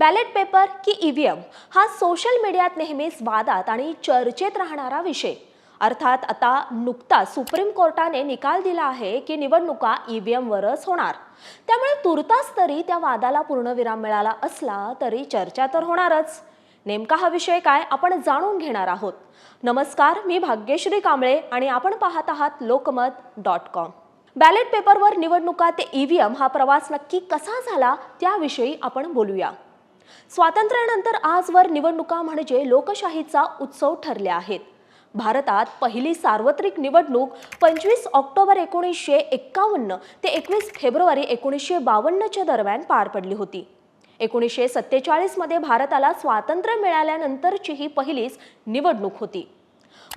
Ballot paper की EVM हा social मीडियात नेहमीच वादात आणि चर्चेत राहणारा विषय. अर्थात आता नुकताच सुप्रीम कोर्टाने निकाल दिला आहे की निवडणुका ईव्हीएमवरच होणार. त्यामुळे तुर्तास तरी त्या वादाला पूर्णविराम मिळाला असला तरी चर्चा तर होणारच. नेमका हा विषय काय आपण जाणून घेणार आहोत. नमस्कार मी भाग्यश्री कांबळे आणि आपण पाहत आहात लोकमत डॉट कॉम. बॅलेट पेपरवर निवडणुका ते ईव्हीएम हा प्रवास नक्की कसा झाला त्याविषयी आपण बोलूया. स्वातंत्र्यानंतर आजवर निवडणुका म्हणजे लोकशाहीचा उत्सव ठरल्या आहेत. भारतात पहिली सार्वत्रिक निवडणूक पंचवीस ऑक्टोबर एकोणीसशे एक्कावन्न ते एकवीस फेब्रुवारी एकोणीसशे बावन्नच्या दरम्यान पार पडली होती. एकोणीसशे सत्तेचाळीसमध्ये भारताला स्वातंत्र्य मिळाल्यानंतरची ही पहिलीच निवडणूक होती.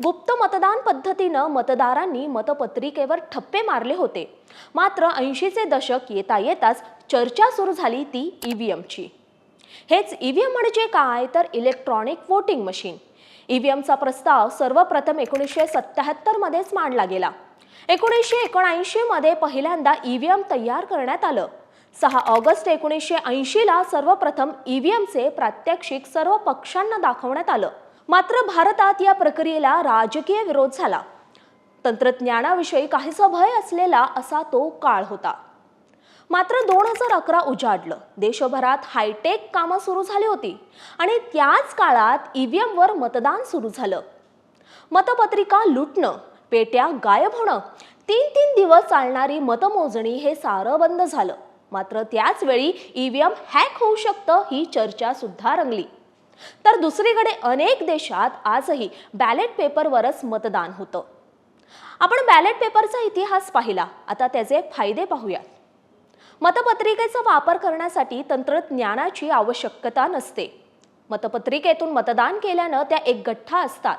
गुप्त मतदान पद्धतीनं मतदारांनी मतपत्रिकेवर ठप्पे मारले होते. मात्र ऐंशीचे दशक येता येताच चर्चा सुरू झाली ती ईव्हीएमची. हेच ईव्हीएम म्हणजे काय? तर इलेक्ट्रॉनिक वोटिंग मशीन ईव्हीएमचा प्रस्ताव सर्वप्रथम एकोणीसशे सत्याहत्तरमध्येच मांडला गेला. एकोणीसशे एकोणऐंशीमध्ये पहिल्यांदा ईव्हीएम तयार करण्यात आलं. सहा ऑगस्ट एकोणीसशे ऐंशीला सर्वप्रथम ईव्हीएमचे प्रात्यक्षिक सर्व पक्षांना दाखवण्यात आलं. मात्र भारतात या प्रक्रियेला राजकीय विरोध झाला. तंत्रज्ञानाविषयी काहीसा भय असलेला असा तो काळ होता. मात्र दोन हजार अकरा उजाडलं. देशभरात हायटेक कामं सुरू झाली होती आणि त्याच काळात ईव्हीएमवर मतदान सुरू झालं. मतपत्रिका लुटणं पेट्या गायब होणं तीन तीन दिवस चालणारी मतमोजणी हे सारं बंद झालं. मात्र त्याच वेळी ईव्हीएम हॅक होऊ शकतं ही चर्चा सुद्धा रंगली. तर दुसरीकडे अनेक देशात आजही बॅलेट पेपरवरच मतदान होतं. आपण बॅलेट पेपरचा इतिहास पाहिला. आता त्याचे फायदे पाहूयात मतपत्रिकेचा वापर करण्यासाठी तंत्रज्ञानाची आवश्यकता नसते. मतपत्रिकेतून मतदान केल्यानं त्या एक गठ्ठा असतात.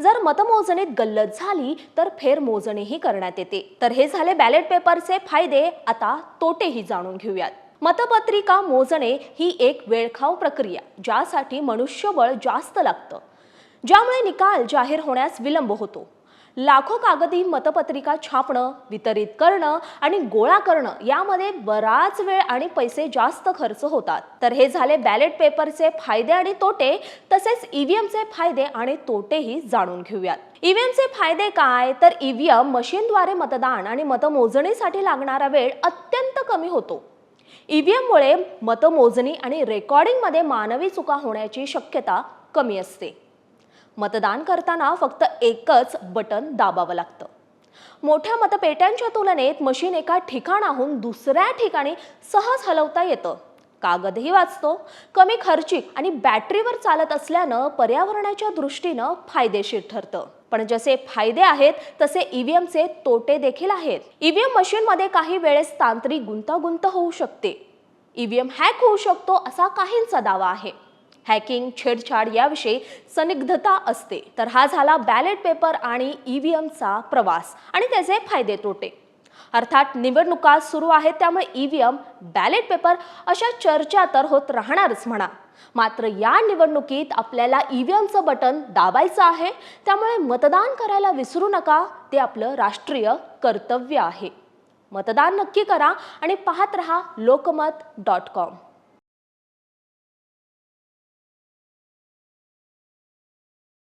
जर मतमोजणीत गल्लत झाली तर फेरमोजणीही करण्यात येते. तर हे झाले बॅलेट पेपरचे फायदे. आता तोटेही जाणून घेऊयात. मतपत्रिका मोजणे ही एक वेळखाऊ प्रक्रिया ज्यासाठी मनुष्यबळ जास्त लागतं. ज्यामुळे निकाल जाहीर होण्यास विलंब होतो. लाखो कागदी मतपत्रिका छापणं वितरित करणं आणि गोळा करणं यामध्ये बराच वेळ आणि पैसे जास्त खर्च होतात. तर हे झाले बॅलेट पेपरचे फायदे आणि तोटे तसेच ईव्हीएमचे फायदे आणि तोटेही जाणून घेऊयात. ईव्हीएमचे फायदे काय? तर ईव्हीएम मशीनद्वारे मतदान आणि मतमोजणीसाठी लागणारा वेळ अत्यंत कमी होतो. ईव्हीएममुळे मतमोजणी आणि रेकॉर्डिंगमध्ये मानवी चुका होण्याची शक्यता कमी असते. मतदान करताना फक्त एकच बटन दाबावं लागतं. मोठ्या मतपेट्यांच्या तुलनेत मशीन एका ठिकाणाहून दुसऱ्या ठिकाणी सहज हलवता येतं. कागदही वाचतो कमी खर्चिक आणि बॅटरीवर चालत असल्यानं पर्यावरणाच्या दृष्टीनं फायदेशीर ठरतं. पण जसे फायदे आहेत तसे ईव्हीएमचे तोटे देखील आहेत. ईव्हीएम मशीनमध्ये काही वेळेस तांत्रिक गुंतागुंत होऊ शकते. ईव्हीएम हॅक होऊ शकतो असा काहींचा दावा आहे. हॅकिंग छेडछाड याविषयी संदिग्धता असते. तर हा झाला बॅलेट पेपर आणि ईव्हीएमचा प्रवास आणि त्याचे फायदे तोटे. अर्थात निवडणुका सुरू आहेत त्यामुळे ईव्हीएम बॅलेट पेपर अशा चर्चा तर होत राहणारच म्हणा. मात्र या निवडणुकीत आपल्याला ईव्हीएमचं बटन दाबायचं आहे त्यामुळे मतदान करायला विसरू नका ते आपलं राष्ट्रीय कर्तव्य आहे. मतदान नक्की करा आणि पाहत रहा लोकमत डॉट कॉम.